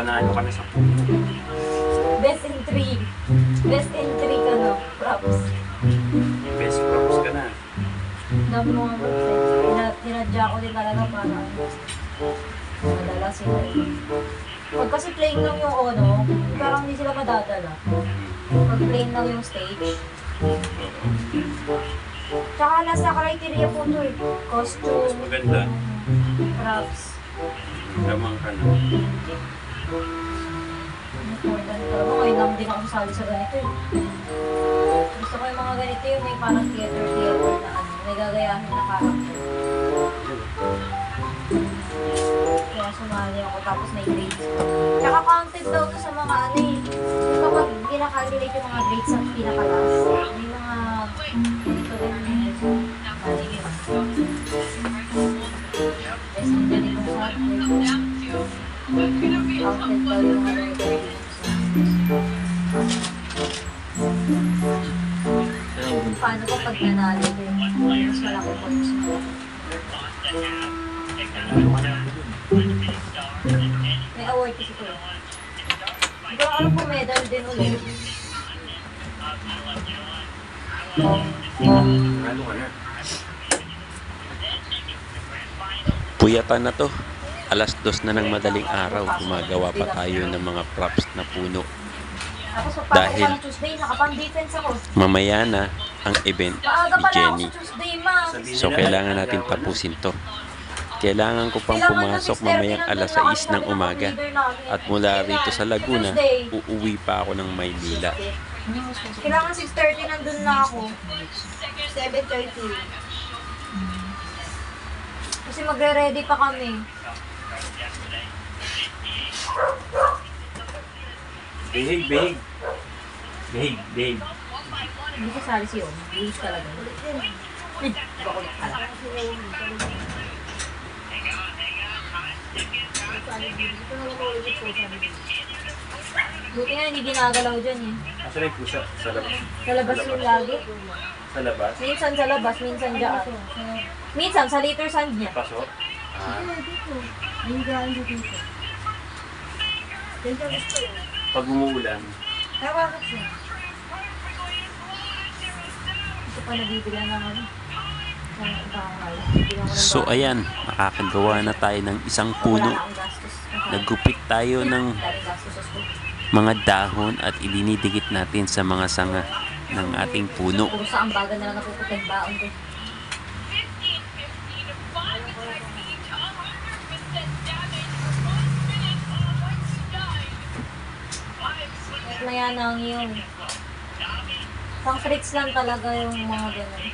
Panalo ka na sa puno. Best in three. Best in three ka no. Props. May best props ka na. Dami mga websites. Tina- Tinadya ko din talaga para ano. Madala sila. Pag kasi playing lang yung ano, parang hindi sila madadala. Pag playing lang yung stage. Tsaka nasa criteria po to eh. Mas Costume, maganda. props. Lamang ka na. Ngayon lang din ako sasali sa ganito eh. Gusto ko yung mga ganito yung may parang theater-theater na ano, may gagayahin na character. Kaya sumali ako tapos may grades. Tsaka counted daw to sa mga ano eh. Kapag ginakalculate yung mga grades sa pinakalas, may mga Puyatan na to. Alas dos na ng madaling araw, gumagawa pa tayo ng mga props na puno. Dahil-. Mamaya na ang event ni Jenny. So kailangan natin tapusin to. Kailangan ko pang pumasok mamayang alas 6 ng umaga. At mula rito sa Laguna, uuwi pa ako ng Maynila. Kailangan 6.30 nandun na ako. 7.30. Kasi magre-ready pa kami. Behave, behave. Behave, behave. Hindi ko sali si Om. Please talaga. Bakulit ka lang. Buti nga hindi ginagalaw dyan eh. Asan yung pusa? Sa labas. Sa labas yung lagi. Sa labas? Minsan sa labas, minsan dyan. Minsan sa later sand niya. Pasok? Ah, pag umuulan, Kaya bakit siya? Ito pa nabibila ng ano. So ayan, makakagawa na tayo ng isang puno. Nagupit tayo ng mga dahon at idinidikit natin sa mga sanga ng ating puno. Puro sa ambagan na lang napuputag baon ko. Na yan ang yung pang tricks lang talaga yung mga ganun.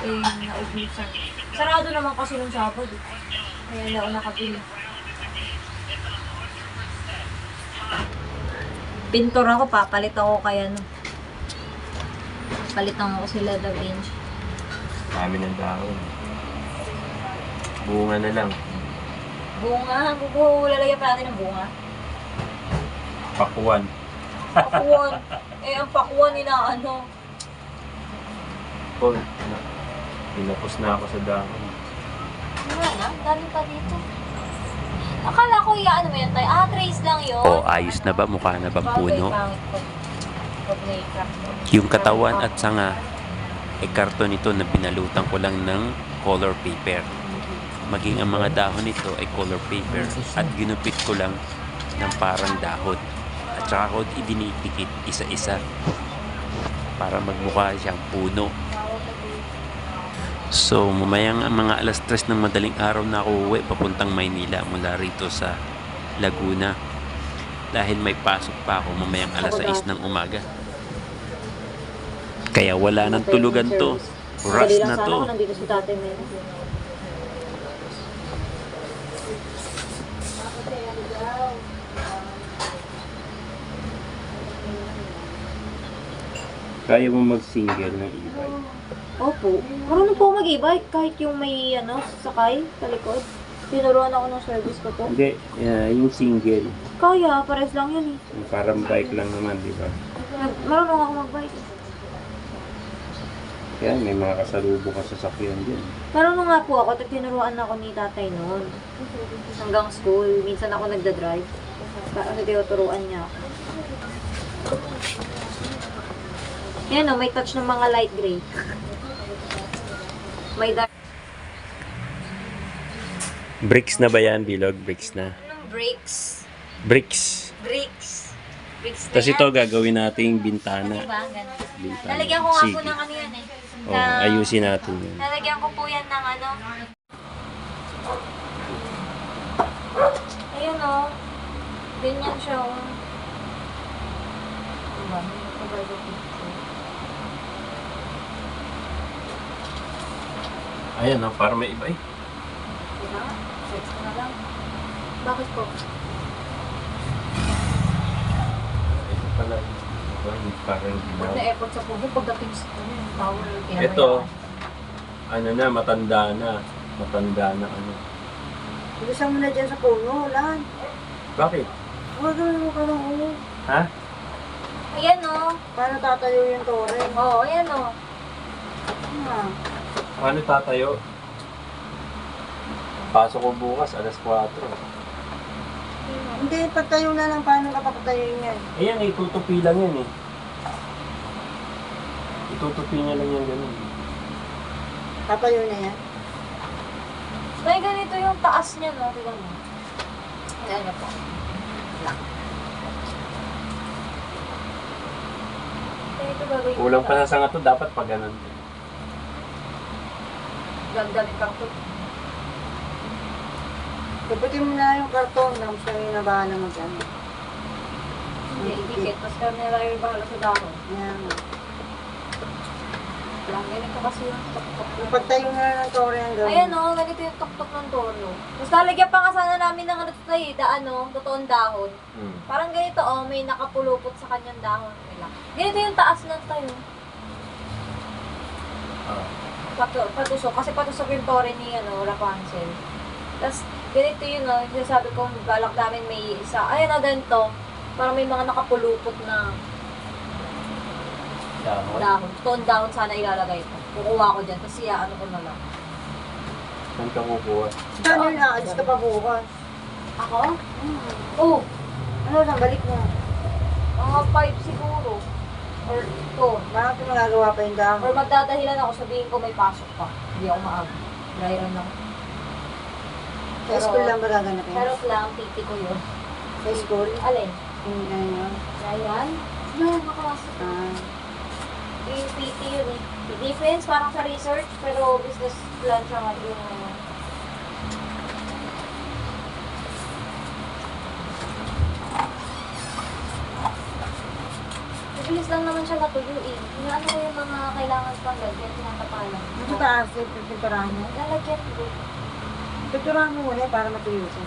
Eh, naubusan. Sarado naman kasi nung Sabado. eh. Kaya hindi ako nakabili. Pintor ako, papalit ako kaya no. Palitan ko sila Da Vinci. dami ng dahon. Bunga na lang. Bunga, bubuo, lalagyan pa natin ng bunga. Pakuan. Pakuan. eh, ang pakuan nila, ano, Oh, na- tinapos na ako sa dahon. wala na, dami pa dito. Akala ko iya, ano mo yan tayo? Ah, trace lang yun. O ayos na ba? Mukha na bang puno? Yung katawan at sanga, ay karton ito na binalutan ko lang ng color paper. Maging ang mga dahon nito ay color paper at ginupit ko lang ng parang dahon. At saka ko idinidikit isa-isa para magmukha siyang puno. So, mamayang ang mga alas 3 ng madaling araw na ako uwi papuntang Maynila mula rito sa Laguna. Dahil may pasok pa ako mamayang alas 6 ng umaga. Kaya wala nang tulugan to. Rush na to. nandito si tatay may Kaya mo mag-single ng e-bike. Opo. Marunong po mag-e-bike kahit yung may ano, sakay sa likod. Tinuruan ako ng service ko po. Hindi, uh, yung single. Kaya, pares lang yun eh. Yung Parang bike lang naman, di ba? Nag- Marunong ako mag-bike. Kaya may mga kasalubong ka sa sakyan dyan. Marunong nga po ako, at tinuruan ako ni tatay noon. Hanggang school, minsan ako nagda-drive. Kasi tinuturuan niya ako. Yan o, may touch ng mga light gray. may dark. Bricks na ba yan, Bilog? Bricks na. Anong bricks? Bricks. Bricks. Bricks na Tapos yan. ito gagawin nating bintana. Diba? Ganun. Bintana. Nalagyan ko nga po Sige. ng ano yan eh. Oh, ng- ayusin natin yun. Nalagyan ko po yan ng ano. Ayun o. Oh. Ganyan siya o. Oh. Diba? May cover the picture. Ayan, oh, para may iba eh. Diba? Bakit po? Ito pala. Ito, parang ginawa. Na effort sa pugo pagdating sa ano, yung pinabayaan. Ito, ano na, matanda na. Matanda na ano. Bilisan mo na dyan sa puno, lan. Bakit? Huwag mo ka ng ulo. Ha? Ayan o. Paano tatayo yung tore? Oo, ayan o. Oh. Paano tatayo? Pasok ko bukas, alas 4. Hindi, pagtayo na lang. Paano ka papatayo yan? Ayan, eh, itutupi lang yan eh. Itutupi niya lang yan ganun. Tatayo na yan. May ganito yung taas niya, no? Tignan mo. Ayan na po. Kulang pa pa. sa sanga to, dapat pa ganun. Gagawin ka to. Kapitin mo na yung karton. Tapos kami na bahala ng magano. Hindi, idikit. Tapos kami nila yung bahala sa dahon. Yan. Lang, ganito kasi yung tuktok. Yung pagtayo na lang ng tore ang gawin. Ayan o, ganito yung tuktok ng tono. Tapos lalagyan pa nga sana namin ng ano tayo, da, ano, totoong dahon. Hmm. Parang ganito oh, may nakapulupot sa kanyang dahon. Lang. Ganito yung taas ng tayo. Ah. Patu patusok. Kasi patusok yung tore ni ano, Rapunzel. Tapos ganito yun oh, yung sinasabi ko, balak namin may isa. Ayun o, ganito. Parang may mga nakapulupot na Dahon. dahon. Totoong dahon sana ilalagay ko. Kukuha ko dyan. Tapos iya, ano ko na lang. Saan ka kukuha? Saan yun aalis ka pa bukas? Ako? Hmm. Oh, Ano lang, balik mo. mga 5 siguro. Or 2. Bakit mo magagawa pa yung dahon? Or magdadahilan ako, sabihin ko may pasok pa. Hindi ako maaga. Dry run lang. Sa school lang ba gaganapin? Pero lang, titi ko yun. Sa school? Alin? Hindi na yun. Dry run? Ano makakasok? Ah. Yung PT yun eh. Defense, parang sa research, pero business plan siya nga yung ano. Mabilis lang naman siya matuyo eh. Inaano ko yung mga kailangan pang lagyan, tinatapalan. Sa taas, yung pipinturahan mo. Lalagyan ko. Pinturahan mo muna eh, para matuyo siya.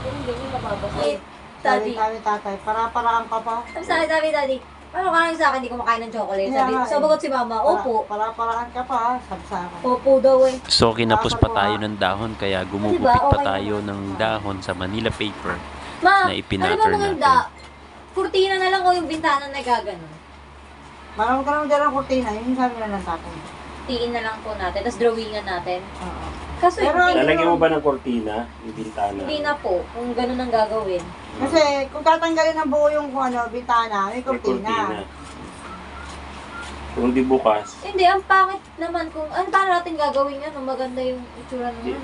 Yung ganyan nababasa. Ay, Daddy. Sabi tatay, para-paraan ka pa. Sabi sabi daddy, paano ka sa akin, hindi kumakain ng chocolate? Sabi, Yeah, sabagot si mama, opo. Para, para-paraan ka pa, sabi sa akin. Opo daw eh. So, kinapos pa tayo ng dahon, kaya gumugupit Diba? pa Okay tayo naman. ng dahon sa Manila paper. Ma, Na ano ipinatter ba maganda? Kurtina na lang o yung bintana na gaganon. Marami ka naman dyan ang kurtina, yun yung sabi na ng tatay. Tiin na lang po natin, tapos drawingan natin. Oo. Kaso Pero hindi, Lalagyan mo ba ng kortina? Yung bintana? hindi na po, kung ganun ang gagawin. Kasi kung tatanggalin ng buo yung kung ano, bintana, may May kurtina. Kung di bukas, Hindi, ang pangit naman kung, ano paano natin gagawin yan? Maganda yung itsura naman.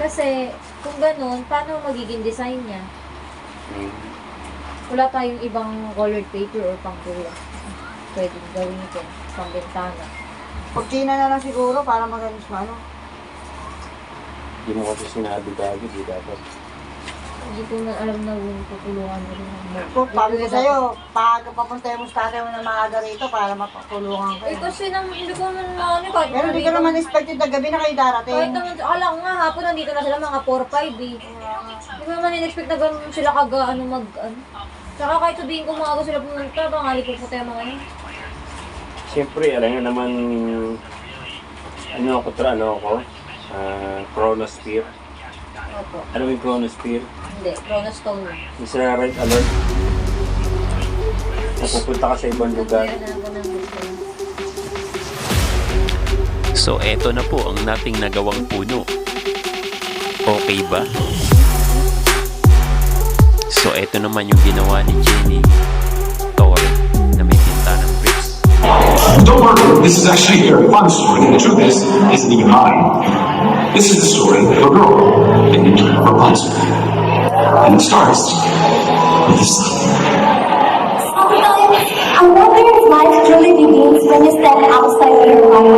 Kasi, kung ganun, paano magiging design niya? hmm, Wala tayong ibang colored paper or pang kulay. Pwede gawin ito, pang bintana. Kurtina na lang siguro para maganis mo ano. hindi mo kasi sinabi bagay, di dapat. Hindi ko na alam na kung tutulungan mo rin. Kung sabi ko sa'yo, pag papunta mo sa tatay mo na maaga rito para mapatulungan ka. Eh kasi nang hindi ko naman ano kahit Pero di ka naman expected na gabi na kayo Kahit darating. naman, akala ko nga hapon nandito na sila mga 4-5 eh. Hindi ko naman in-expect na ganun sila kaga ano mag ano. Saka kahit sabihin ko maaga sila pumunta, tangali po puti ang mga yun. Siyempre, alam nga naman, ano ako, tra, ano ako, ah, chronosphere. Opo. Ano yung chronosphere? Hindi, chronostone lang. Yung sa red alert. Napupunta ka sa ibang lugar. Na gusto. So, eto na po ang nating nagawang puno. Okay ba? So, eto naman yung ginawa ni Jenny Torre na may tinta ng bricks. Don't worry, this is actually a very fun story, and the truth is, it isn't even mine. This is the story of a girl named Rapunzel. And it starts with this. Sometimes I wonder if life truly begins when you step outside of your house.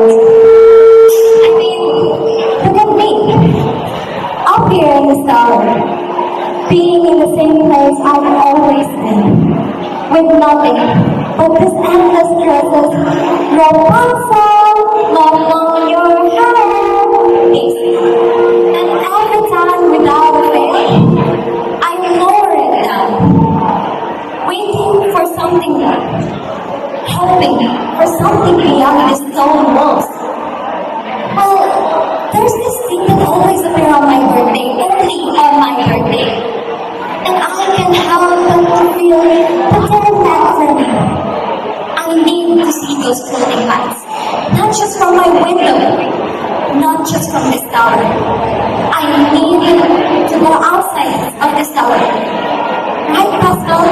Being in the same place I've always been, with oh, nothing but this endless stresses. Rapunzel, love on your hand. And every time without fail, I lower it down waiting for something hoping for something beyond the stone walls. Well, there's this thing that always appears on my birthday, only on my birthday. And I can help but to feel meant for me. I need to see those floating lights, not just from my window, not just from this tower. I need to go outside of this tower. Right, Pascal?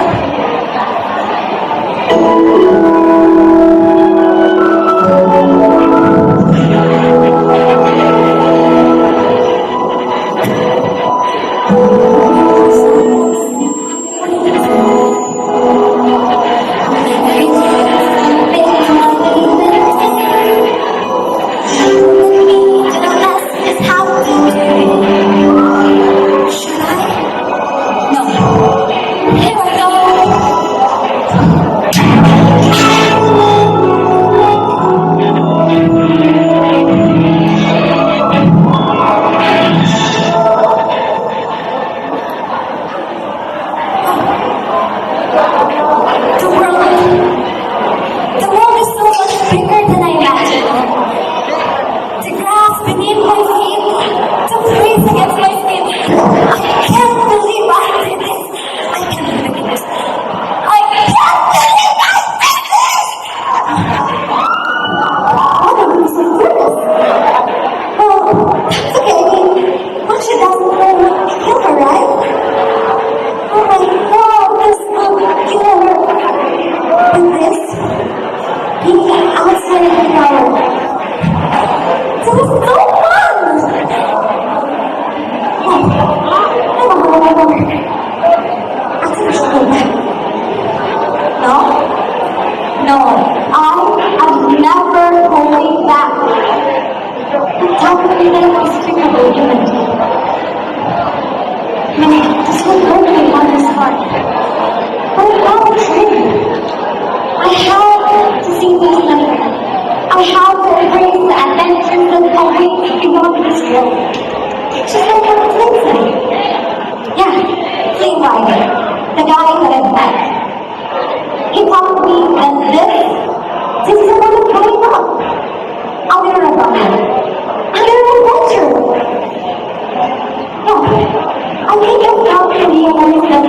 I think proud to realize that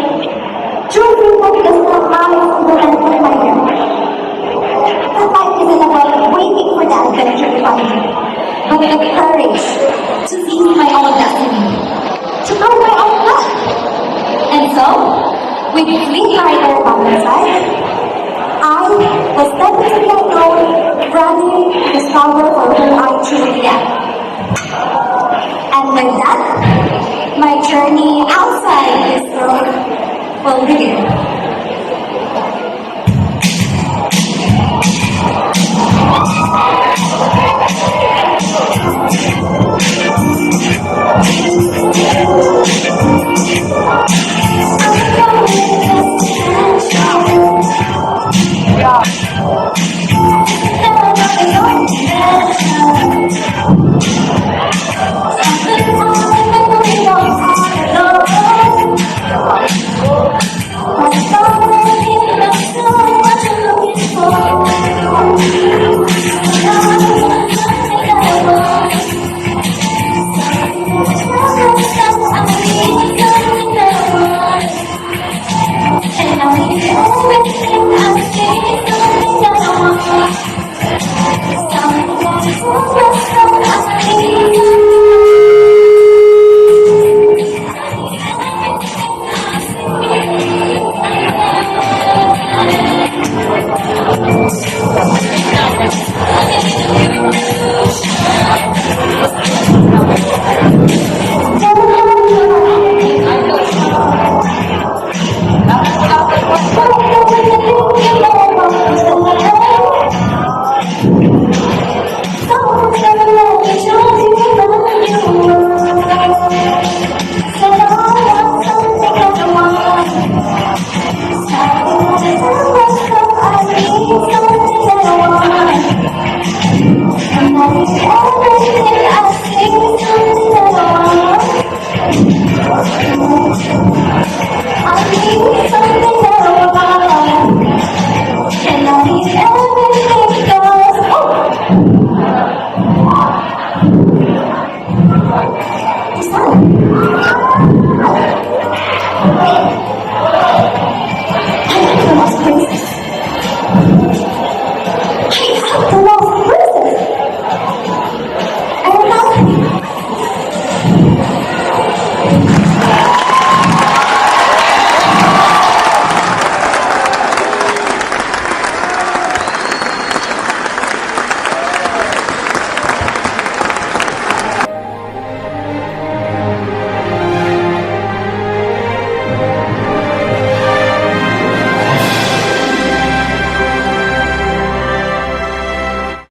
true freedom does not lie in the length of my hair. That life isn't about waiting for the adventure to find me, but the courage to seize my own destiny, to go my own path. And so, with Fleet Rider by my side, I was step into the discover for who I truly am. And with that, my journey outside this world will begin.